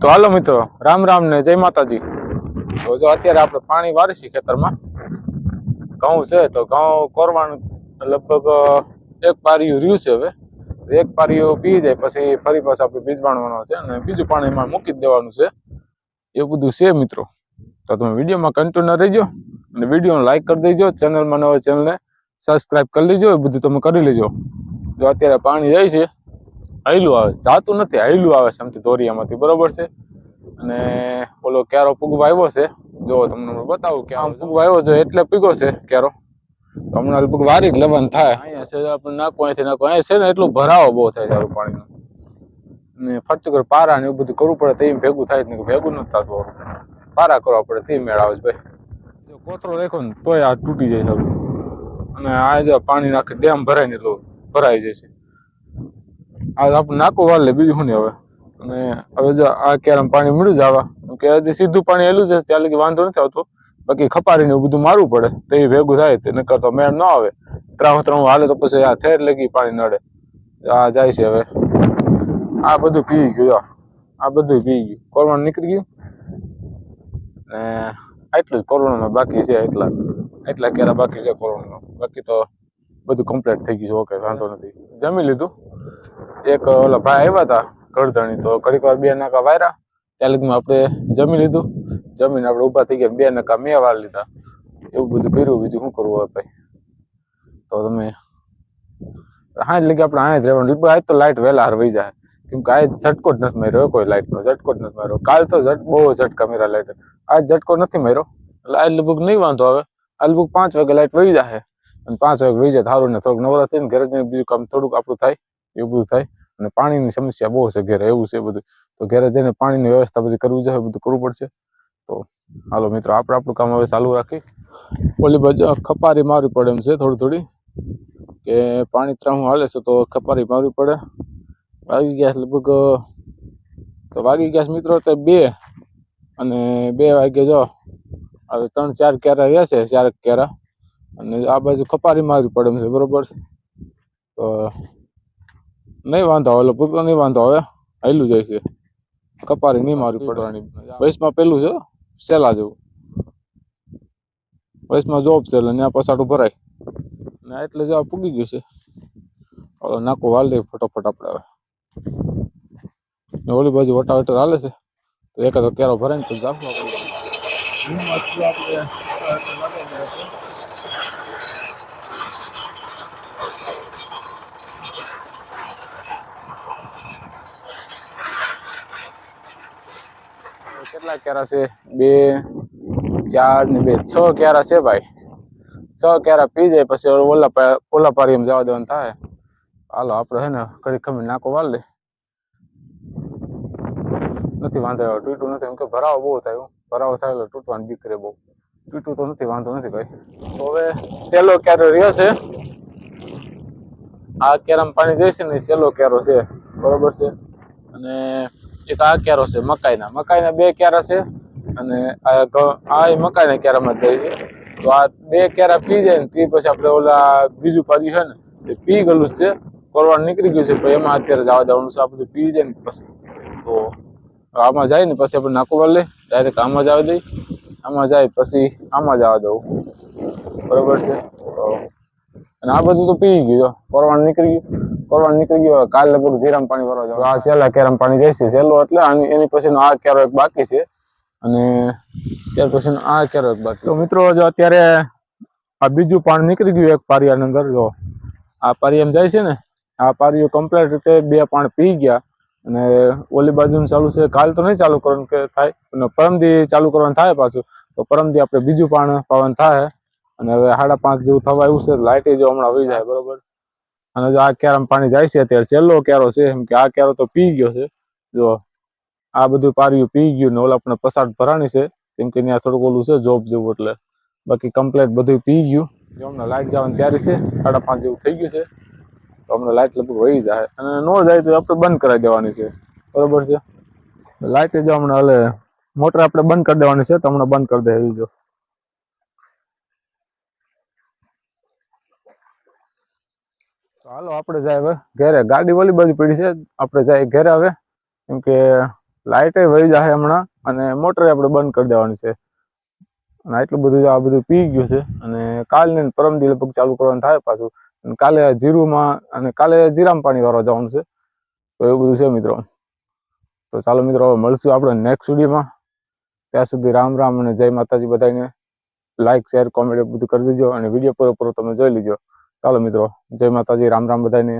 તો હાલો મિત્રો, રામ રામ ને જય માતાજી. તો જો અત્યારે આપણે પાણી વારીશી ખેતરમાં. ઘઉં છે તો ઘઉં કોરવાનું લગભગ એક પારિયું રહ્યું છે હવે. એક પારિયું પી જાય, પછી ફરી પાછું આપણે બીજ બાણવાનો છે અને બીજું પાણી એમાં મૂકી દેવાનું છે. એવું બધું છે મિત્રો. તો તમે વિડીયોમાં કન્ટિન્યુ રહેજો અને વિડીયોને લાઈક કરી દેજો. ચેનલમાં નવા ચેનલને સબસ્ક્રાઇબ કરી લેજો. એ બધું તમે કરી લેજો. જો અત્યારે પાણી જાય છે હૈલું આવે જાતું નથી હૈલું આવે છે આમથી ધોરિયામાંથી બરોબર છે? અને ઓલો ક્યારો પૂગવા આવ્યો છે જો તમને બતાવું કે આમ પૂગવા આવ્યો છે એટલે પીગો છે ક્યારો. તો હમણાં લગભગ વારી જ લવન થાય. અહીંયા છે આપણે નાખો અહીંયાથી નાખો અહીંયા છે ને એટલું ભરાવો બહુ થાય સારું પાણીનો. ને ફરતું કર પારા ને એવું બધું કરવું પડે તો એમ ભેગું થાય જ નહીં ભેગું નથી થતું. પારા કરવા પડે તે મેળ આવે છે ભાઈ. જો કોથરો રાખો ને તોય આ તૂટી જાય સારું અને આ જે પાણી નાખે ડેમ ભરાય ને એટલું ભરાઈ જાય છે. આ આપણું નાખું વાર લે, બીજું શું નહીં હવે? અને હવે જો આ કેરમ પાણી મળ્યું જ આવા. કે હજી સીધું પાણી એલું છે, ત્યાં લગી વાંધો નથી આવતો. બાકી ખપારીને એવું બધું મારવું પડે, તો એ ભેગું થાય તે નકર તો મેળ ન આવે. ત્રણ ત્રણ હાલે તો પછી આ ઠેર લગી પાણી નડે. આ જાય છે હવે. આ બધું પી ગયું. આ બધું પી ગયું. કોરોના નીકળી ગયું? ને આટલું જ કોરોનામાં બાકી છે એટલા. એટલા કેરા બાકી છે કોરોનામાં. બાકી તો બધું કમ્પ્લીટ થઈ ગયું છે, ઓકે, વાંધો નથી. જમી લીધું? એક, ઓલા ભાઈ આવ્યા હતા ગળધણી તો ઘડીક વાર બે નાકા વાયરા. ત્યાં લગીમાં આપણે જમી લીધું. જમીને આપણે ઊભા થઈ ગયા, બે નકા મેં વાર લીધા. એવું બધું કર્યું, બીજું શું કરવું હોય ભાઈ? તો તમે હા એટલે કે આપણે હા જ રહેવાનું આજ તો લાઇટ વહેલા હરવાઈ જાય. કેમ કે આજ ઝટકો જ નથી માર્યો કોઈ લાઇટનો ઝટકો જ નથી માર્યો. કાલ તો ઝટ, બહુ ઝટકા મેરા લાઇટ આજ ઝટકો નથી માર્યો. એટલે આ લગભગ નહીં વાંધો આવે. આ લગભગ પાંચ વાગે લાઇટ વહી જાય અને પાંચ વાગે વહી જાય સારું ને થોડુંક નવરા થઈને ઘરે જઈને બીજું કામ થોડુંક આપણું થાય. એવું બધું થાય. અને પાણીની સમસ્યા બહુ છે ઘરે, એવું છે બધું. તો ઘરે જઈને પાણીની વ્યવસ્થા બધી કરવી જોઈએ, બધું કરવું પડશે. તો હાલો મિત્રો, આપણે આપણું કામ હવે ચાલુ રાખી ઓલી બાજુ ખપારી મારવી પડે એમ છે, થોડી થોડી. કે પાણી ત્રાહું હાલે છે તો ખપારી મારવી પડે. વાગી ગયા લગભગ, તો વાગી ગયા મિત્રો તો બે અને બે વાગે જો, હવે ત્રણ ચાર કેરા રહ્યા છે ચાર કેરા અને આ બાજુ ખપારી મારવી પડે એમ છે, બરોબર છે. તો નહીં વાંધો આવે એટલે પૂરતો નહીં વાંધો આવે. હાલ્યું જાય છે. કપારી નહીં મારી પડવાની. વયસમાં પેલું છે સેલા જેવું. વયસમાં જોબ છે એટલે ત્યાં પસાડું ભરાય. ને એટલે જો પૂગી ગયું છે. ઓલો નાખો વાલ દે ફટોફટ આપણે આવે ઓલી બાજુ વટાવટર હાલે છે. તો એકાદો કેરો ભરાય ને તો જાફવા પડે કેટલા કેરા છે? બે, ચાર ને બે. છ કેરા છે ભાઈ. છ કેરા પી જાય, પછી ઓલા ઓલા પારી જવા દેવાનું થાય. હાલો આપણે હે ને કડી ખમી નાકો વાળ લે નથી વાંધો આવ્યો, તૂટ્યું નથી. એમ કે ભરાવો, બહુ થાય ભરાવો થાય એટલે તૂટવાની બીક રહે બહુ. તૂટ્યું તો નથી, વાંધો નથી ભાઈ. તો હવે સેલો કેરો રહ્યો છે. આ કેરામાં પાણી જઈશે ને સેલો કેરો છે. બરોબર છે. અને એક આ કેરો છે, મકાઈના. મકાઈના બે કેરા છે અને આ મકાઈના કેરામાં જાય છે. તો આ બે કેરા પી જાય ને તે પછી આપણે ઓલા બીજું પાછું છે ને, એ પી ગયેલું છે કોરવાડ નીકળી ગયું છે, પણ એમાં અત્યારે જવા દેવાનું છે, આ બધું પી જાય ને પછી. તો આમાં જાય ને પછી આપણે નાખું વાર લે ડાયરેક્ટ આમાં જ આવી દઈ. આમાં જાય પછી આમાં જવા દઉં બરોબર છે? અને આ બધું તો પી ગયું કોરવાડ નીકળી ગયું. કોરવાડ નીકળી ગયો કાલ લગભગ જીરામ પાણી ભરવા જાવ આ છેલ્લા કેરામ પાણી છે છેલ્લો એટલે અને એની પછીનો આ કેરો એક બાકી છે. અને ત્યાર પછી આ કેરો એક બાકી તો મિત્રો જો અત્યારે આ બીજું પાણી નીકળી ગયું એક પારિયાની અંદર જો. આ પારિયામાં જાય છે ને આ પારિયું કમ્પ્લીટ રીતે બે પાણી પી ગયા. અને ઓલી બાજુનું ચાલુ છે કાલ તો નહીં ચાલુ કરવાનું કે થાય અને પરમદી ચાલુ કરવાનું થાય પાછું. તો પરમદી આપણે બીજું પાણી પાવાનું થાય. અને હવે સાડા પાંચ જેવું થવા આવ્યું છે લાઇટ જો હમણાં વહી જાય બરોબર? અને જો આ કેરામાં પાણી જાય છે અત્યારે, છેલ્લો કેરો છે, એમ કે આ કેરો તો પી ગયો છે. જો આ બધું પાર્યું પી ગયું ને ઓલા આપણે પસાર ભરાણી છે, કેમ કે ત્યાં થોડુંક ઓલું છે, જોબ જેવું એટલે. બાકી કમ્પ્લેટ બધું પી ગયું. જો હમણાં લાઇટ જવાની તૈયારી છે, સાડા પાંચ જેવું થઈ ગયું છે. તો હમણાં લાઇટ લગભગ વહી જાય. અને ન જાય તો આપણે બંધ કરાવી દેવાની છે. બરોબર છે? લાઇટ જો હમણાં એટલે મોટર આપણે બંધ કરી દેવાની છે, તો હમણાં બંધ કરી દે જો તો હાલો, આપણે જાય હવે ઘરે. ગાડી વળી બાજુ પડી છે, આપણે જાય ઘરે હવે. કેમ કે લાઇટે વહી જાય હમણાં અને મોટરે આપણે બંધ કરી દેવાની છે. અને આટલું બધું આ બધું પી ગયું છે અને કાલને પરમ પરમદી લગભગ ચાલુ કરવાનું થાય પાછું. અને કાલે જીરુમાં અને કાલે જીરામાં પાણી વાળવા જવાનું છે. તો એવું બધું છે મિત્રો. તો ચાલો મિત્રો, હવે મળશું આપણે નેક્સ્ટ વિડીયોમાં. ત્યાં સુધી રામ રામ અને જય માતાજી બધાને. લાઇક શેર કોમેન્ટ બધું કરી દેજો અને વીડિયો પૂરો પૂરો તમે જોઈ લીજો. ચાલો મિત્રો જય માતાજી રામ રામ બધાને.